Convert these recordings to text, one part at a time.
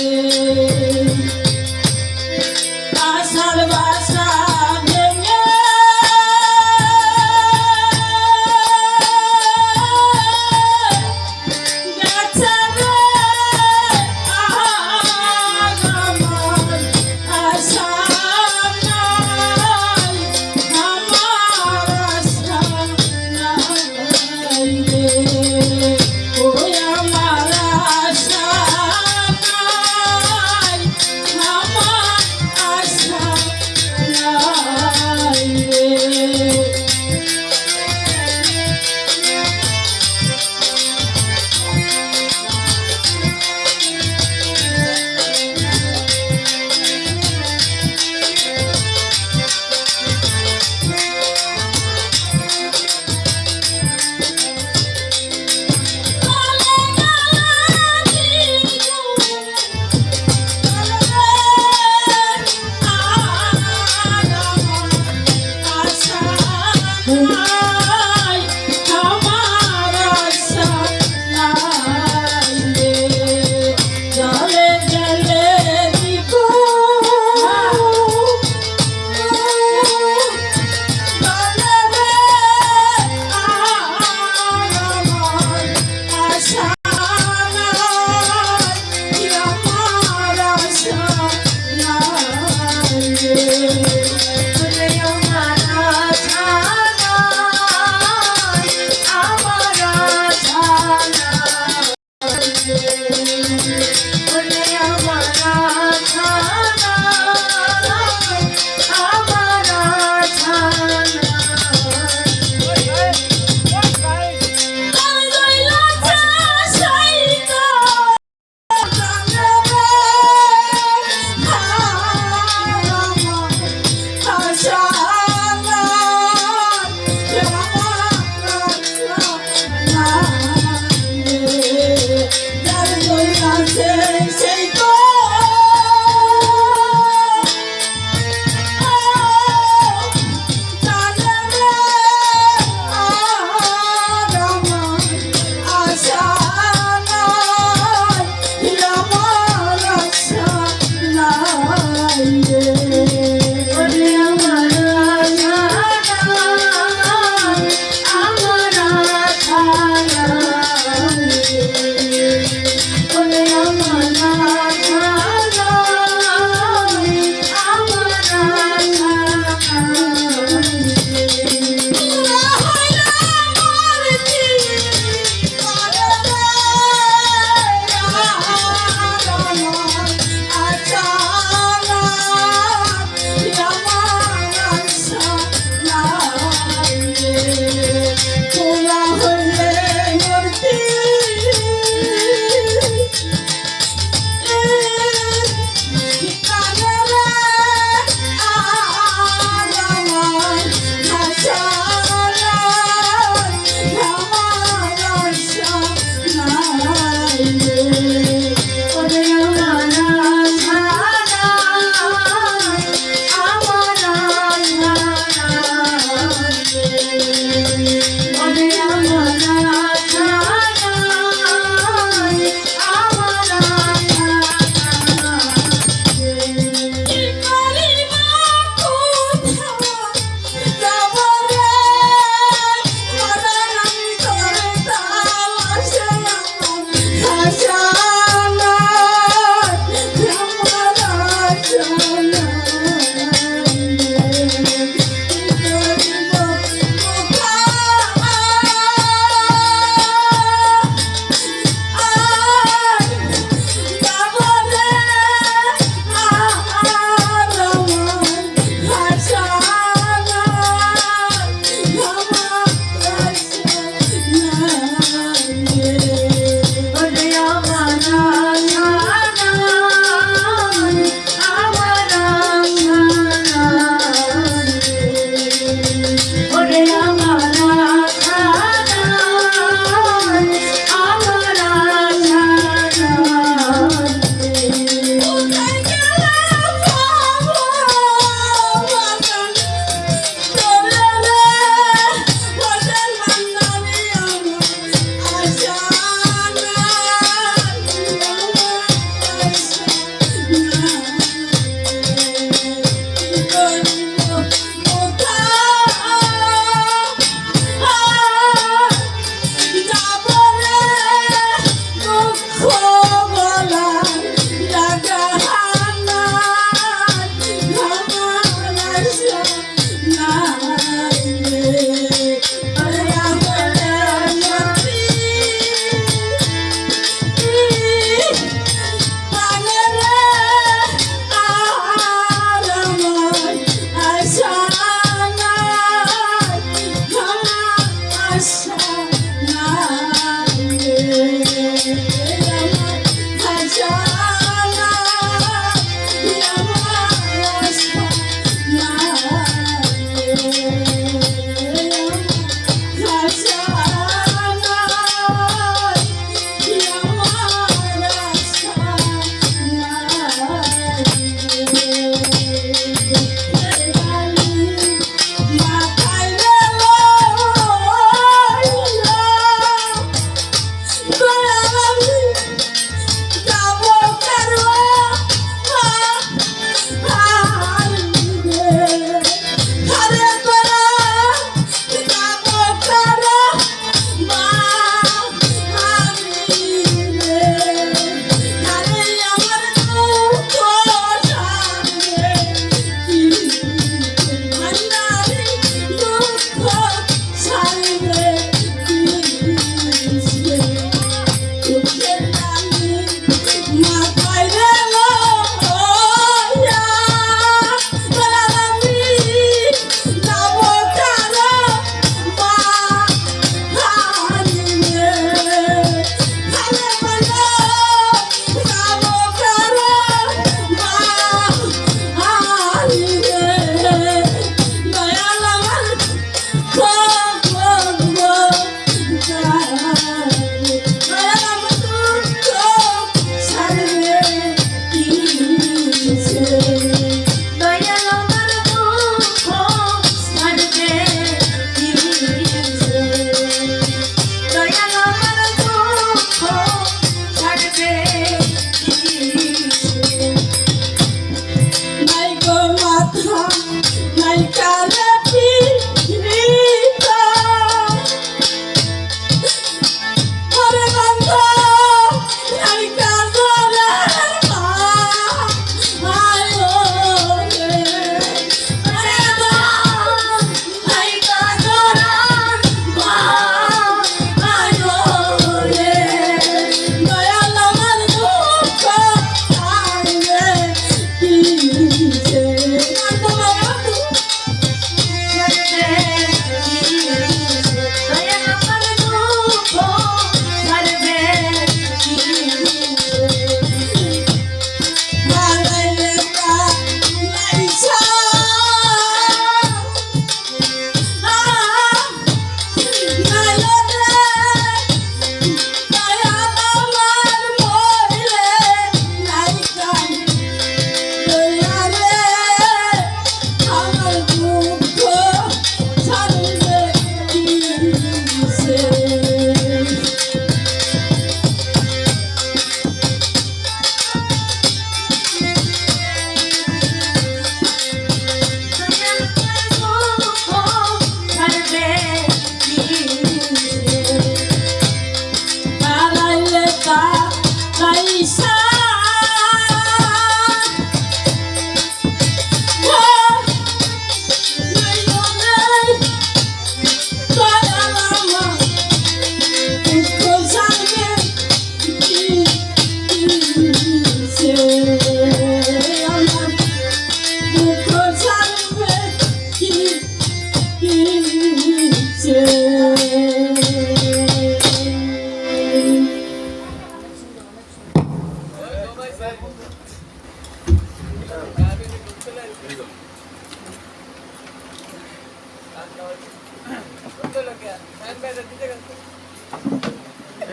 Yeah.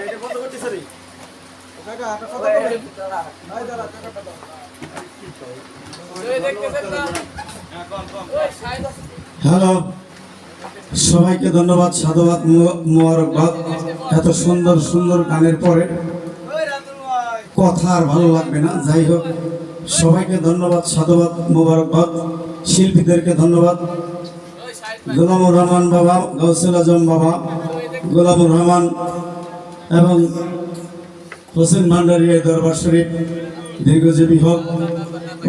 এইটা বন্ধ করতে সরি হ্যালো সবাইকে ধন্যবাদ সাধুবাদ মোবারকবাদ। এত সুন্দর সুন্দর গানের পরে কথা আর ভালো লাগবে না। যাই হোক সবাইকে ধন্যবাদ সাধুবাদ মোবারকবাদ। শিল্পীদেরকে ধন্যবাদ। গোলামুর রহমান বাবা গৌসুল আজম বাবা গোলামুর রহমান এবং হোসেন মান্ডারিয়া দরবার শরীফ দীর্ঘজীবী হোক।